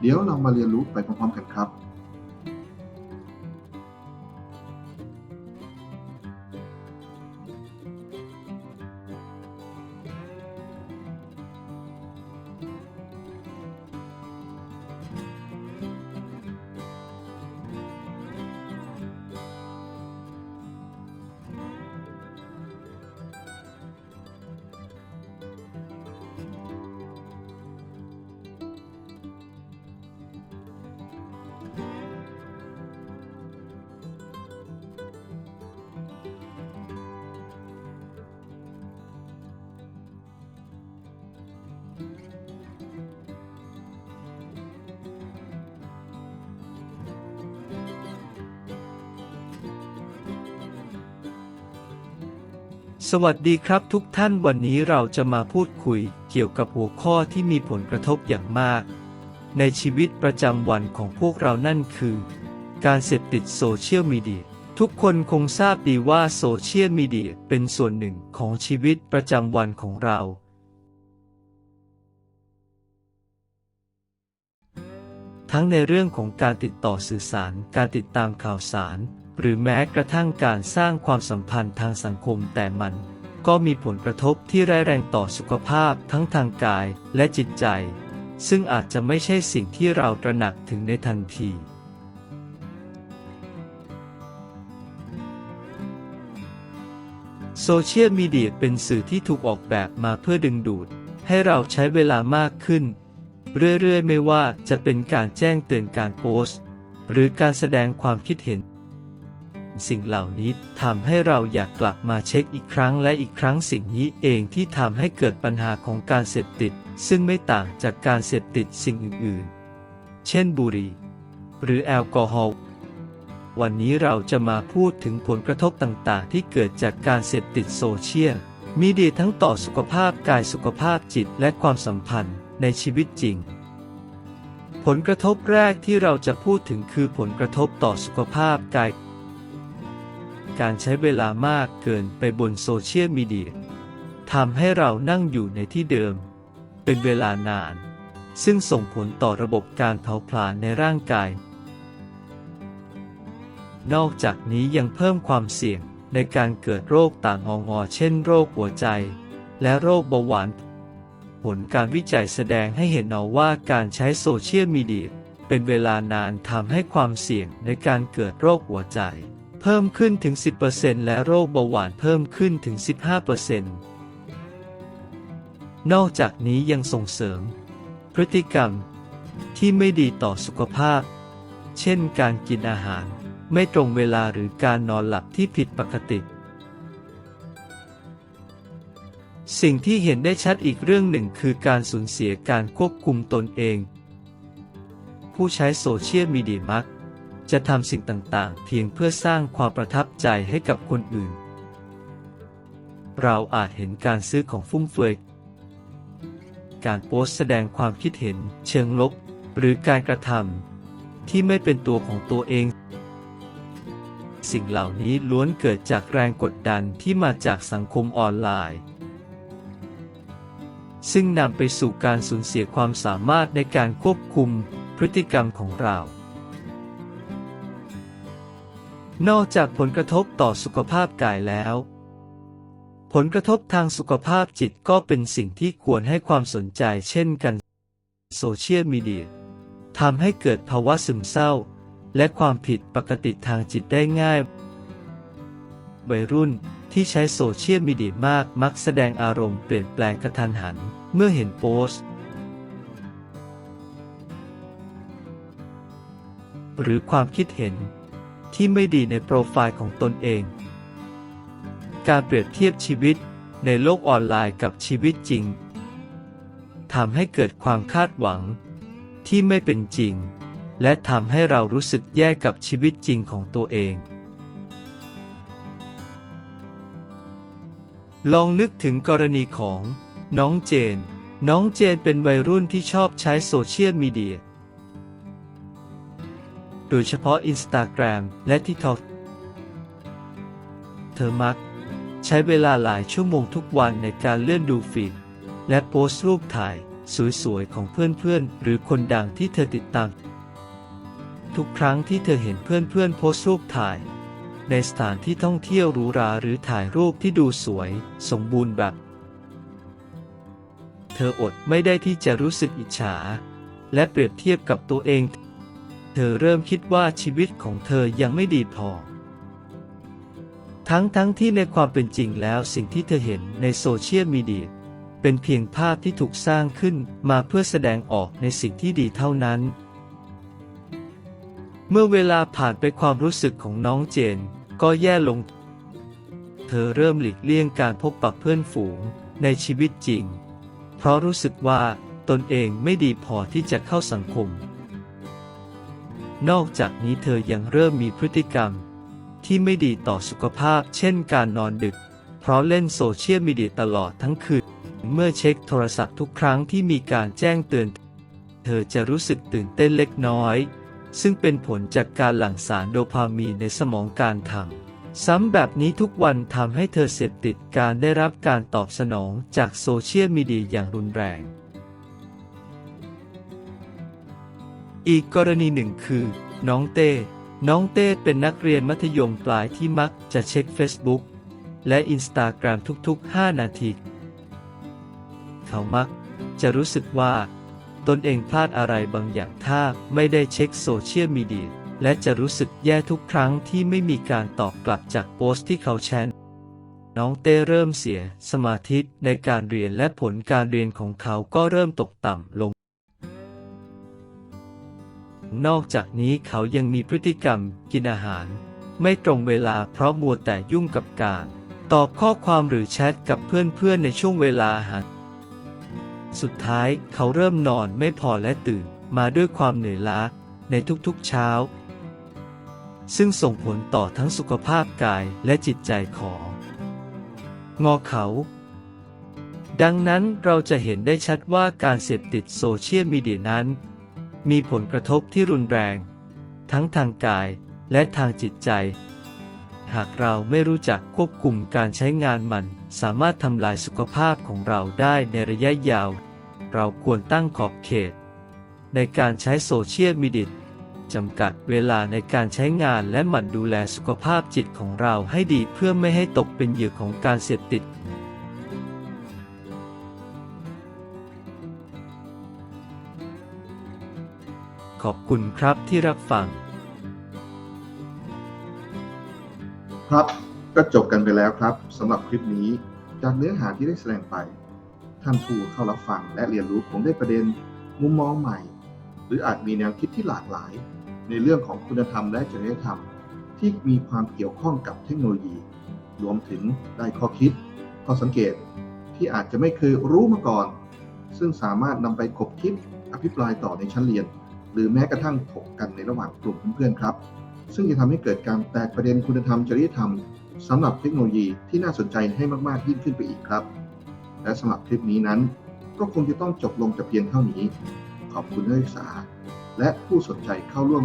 เดี๋ยวเรามาเรียนรู้ไปพร้อมๆกันครับ สวัสดีครับทุกท่านวันนี้เราจะมาพูดคุยเกี่ยวกับหัวข้อที่มีผลกระทบอย่างมาก ในชีวิตประจำวันของพวกเรานั่นคือ การเสพติดโซเชียลมีเดียทุกคนคงทราบดีว่าโซเชียลมีเดียเป็นส่วนหนึ่งของชีวิตประจำวันของเรา ทั้งในเรื่องของการติดต่อสื่อสาร การติดตามข่าวสาร หรือแม้กระทั่งการสร้างความสัมพันธ์ทางสังคมแต่มันก็มีผลกระทบที่ร้ายแรงต่อสุขภาพทั้งทางกายและจิตใจ ซึ่งอาจจะไม่ใช่สิ่งที่เราตระหนักถึงในทันที โซเชียลมีเดียเป็นสื่อที่ถูกออกแบบมาเพื่อดึงดูด ให้เราใช้เวลามากขึ้น เรื่อยๆ ไม่ว่าจะเป็นการแจ้งเตือนการโพสต์ หรือการแสดงความคิดเห็น สิ่งเหล่านี้ทำให้เราอยากกลับมาเช็คอีกครั้งและอีกครั้งสิ่งนี้เองที่ทำให้เกิดปัญหาของการเสพติด ซึ่งไม่ต่างจากการเสพติดสิ่งอื่นๆ เช่นบุหรี่ หรือแอลกอฮอล์วันนี้เราจะมาพูดถึงผลกระทบต่างๆ ที่เกิดจากการเสพติดโซเชียลมีเดียทั้งต่อสุขภาพกายสุขภาพจิตและความสัมพันธ์ในชีวิตจริง ผลกระทบแรกที่เราจะพูดถึงคือผลกระทบต่อสุขภาพกาย การใช้เวลามากเกินไปบนโซเชียลมีเดียทำให้เรานั่งอยู่ในที่เดิม เป็นเวลานาน ซึ่งส่งผลต่อระบบการเผาผลาญในร่างกาย นอกจากนี้ยังเพิ่มความเสี่ยงในการเกิดโรคต่างองอเช่นโรคหัวใจ และโรคเบาหวาน ผลการวิจัยแสดงให้เห็นเอาว่าการใช้โซเชียลมีเดียเป็นเวลานานทำให้ความเสี่ยงในการเกิดโรคหัวใจ เพิ่มขึ้นถึง 10%และโรคเบาหวานเพิ่มขึ้นถึง 15%นอกจากนี้ยังส่งเสริม พฤติกรรม ที่ไม่ดีต่อสุขภาพ เช่นการกินอาหารไม่ตรงเวลาหรือการนอนหลับที่ผิดปกติ สิ่งที่เห็นได้ชัดอีกเรื่องหนึ่งคือการสูญเสียการควบคุมตนเอง ผู้ใช้โซเชียลมีเดียมัก จะทำสิ่งต่างๆ เพียงเพื่อสร้างความประทับใจให้กับคนอื่น เราอาจเห็นการซื้อของฟุ่มเฟือย การโพสต์แสดงความคิดเห็นเชิงลบ หรือการกระทำที่ไม่เป็นตัวของตัวเอง สิ่งเหล่านี้ล้วนเกิดจากแรงกดดันที่มาจากสังคมออนไลน์ ซึ่งนำไปสู่การสูญเสียความสามารถในการควบคุมพฤติกรรมของเรา นอกจากผลกระทบต่อสุขภาพกายแล้ว ผลกระทบทางสุขภาพจิตก็เป็นสิ่งที่ควรให้ความสนใจเช่นกัน โซเชียลมีเดียทำให้เกิดภาวะซึมเศร้า และความผิดปกติทางจิตได้ง่าย วัยรุ่นที่ใช้โซเชียลมีเดียมากมักแสดงอารมณ์เปลี่ยนแปลงกระทันหัน เมื่อเห็นโพสต์หรือความคิดเห็น ที่ไม่ดีในโปรไฟล์ของตนเอง การเปรียบเทียบชีวิตในโลกออนไลน์กับชีวิตจริงทำให้เกิดความคาดหวัง ที่ไม่เป็นจริง และทำให้เรารู้สึกแย่กับชีวิตจริงของตัวเอง ลองนึกถึงกรณีของน้องเจน น้องเจนเป็นวัยรุ่นที่ชอบใช้โซเชียลมีเดีย โดยเฉพาะ Instagram และ TikTok เธอมัก ใช้เวลาหลายชั่วโมงทุกวันในการเลื่อนดูฟีดและโพสต์รูปถ่ายสวยๆ ของเพื่อนๆ หรือคนดังที่เธอติดตาม ทุกครั้งที่เธอเห็นเพื่อนๆ โพสต์รูปถ่าย ในสถานที่ท่องเที่ยวหรูหราหรือถ่ายรูปที่ดูสวย สมบูรณ์แบบ เธออดไม่ได้ที่จะรู้สึกอิจฉา และเปรียบเทียบกับตัวเอง เธอเริ่มคิดว่าชีวิตของเธอยังไม่ดีพอ ทั้งทั้งที่ในความเป็นจริงแล้วสิ่งที่เธอเห็นในโซเชียลมีเดียเป็นเพียงภาพที่ถูกสร้างขึ้นมาเพื่อแสดงออกในสิ่งที่ดีเท่านั้น เมื่อเวลาผ่านไปความรู้สึกของน้องเจนก็แย่ลง เธอเริ่มหลีกเลี่ยงการพบปะเพื่อนฝูงในชีวิตจริง เพราะรู้สึกว่าตนเองไม่ดีพอที่จะเข้าสังคม นอกจากนี้เธอยังเริ่มมีพฤติกรรม ที่ไม่ดีต่อสุขภาพ เช่นการนอนดึก เพราะเล่นโซเชียลมีเดียตลอดทั้งคืน เมื่อเช็คโทรศัพท์ทุกครั้งที่มีการแจ้งเตือน เธอจะรู้สึกตื่นเต้นเล็กน้อย ซึ่งเป็นผลจากการหลั่งสารโดพามีนในสมองการทำซ้ำแบบนี้ทุกวันทำให้เธอเสพติดการได้รับการตอบสนองจากโซเชียลมีเดียอย่างรุนแรง อีกกรณีหนึ่งคือ น้องเต้ น้องเต้เป็นนักเรียนมัธยมปลายที่มักจะเช็ค Facebook และ Instagram ทุกๆ 5 นาที เขามักจะรู้สึกว่า ตนเองพลาดอะไรบางอย่างถ้าไม่ได้เช็คโซเชียลมีเดียและจะรู้สึกแย่ทุกครั้งที่ไม่มีการตอบกลับจากโพสต์ที่เขาแชร์น้องเต้เริ่มเสียสมาธิในการเรียนและผลการเรียนของเขาก็เริ่มตกต่ำลง นอกจากนี้เขายังมีพฤติกรรมกินอาหาร ไม่ตรงเวลาเพราะมัวแต่ยุ่งกับการตอบข้อความหรือแชทกับเพื่อนๆในช่วงเวลาอาหารสุดท้ายเขาเริ่มนอนไม่พอและตื่นมาด้วยความเหนื่อยล้าในทุกๆเช้า ซึ่งส่งผลต่อทั้งสุขภาพกายและจิตใจของ งอเขา ดังนั้นเราจะเห็นได้ชัดว่าการเสพติดโซเชียลมีเดียนั้น มีผลกระทบที่รุนแรง ทั้งทางกายและทางจิตใจ หากเราไม่รู้จักควบคุมการใช้งานมัน สามารถทำลายสุขภาพของเราได้ในระยะยาว เราควรตั้งขอบเขต ในการใช้โซเชียลมีเดียจำกัดเวลาในการใช้งานและหมั่นดูแลสุขภาพจิตของเราให้ดีเพื่อไม่ให้ตกเป็นเหยื่อของการเสพติด ขอบคุณครับที่รับฟัง ครับก็จบกันไปแล้วครับสำหรับคลิปนี้จากเนื้อหาที่ได้แสดงไป ท่านผู้เข้ารับฟังและเรียนรู้คงได้ประเด็นมุมมองใหม่ หรืออาจมีแนวคิดที่หลากหลาย ในเรื่องของคุณธรรมและจริยธรรม ที่มีความเกี่ยวข้องกับเทคโนโลยี รวมถึงได้ข้อคิด ข้อสังเกตที่อาจจะไม่เคยรู้มาก่อน ซึ่งสามารถนำไปคบคิดอภิปรายต่อในชั้นเรียน หรือแม้กระทั่งถกกันในระหว่างกลุ่มเพื่อนๆครับ ซึ่งจะทำให้เกิดการแตกประเด็นคุณธรรมจริยธรรมสำหรับเทคโนโลยีที่น่าสนใจให้มากๆยิ่งขึ้นไปอีกครับ และสำหรับคลิปนี้นั้น ก็คงจะต้องจบลงแต่เพียงเท่านี้ ขอบคุณนักศึกษา และผู้สนใจเข้าร่วม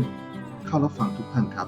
เข้ารับฟังทุกท่านครับ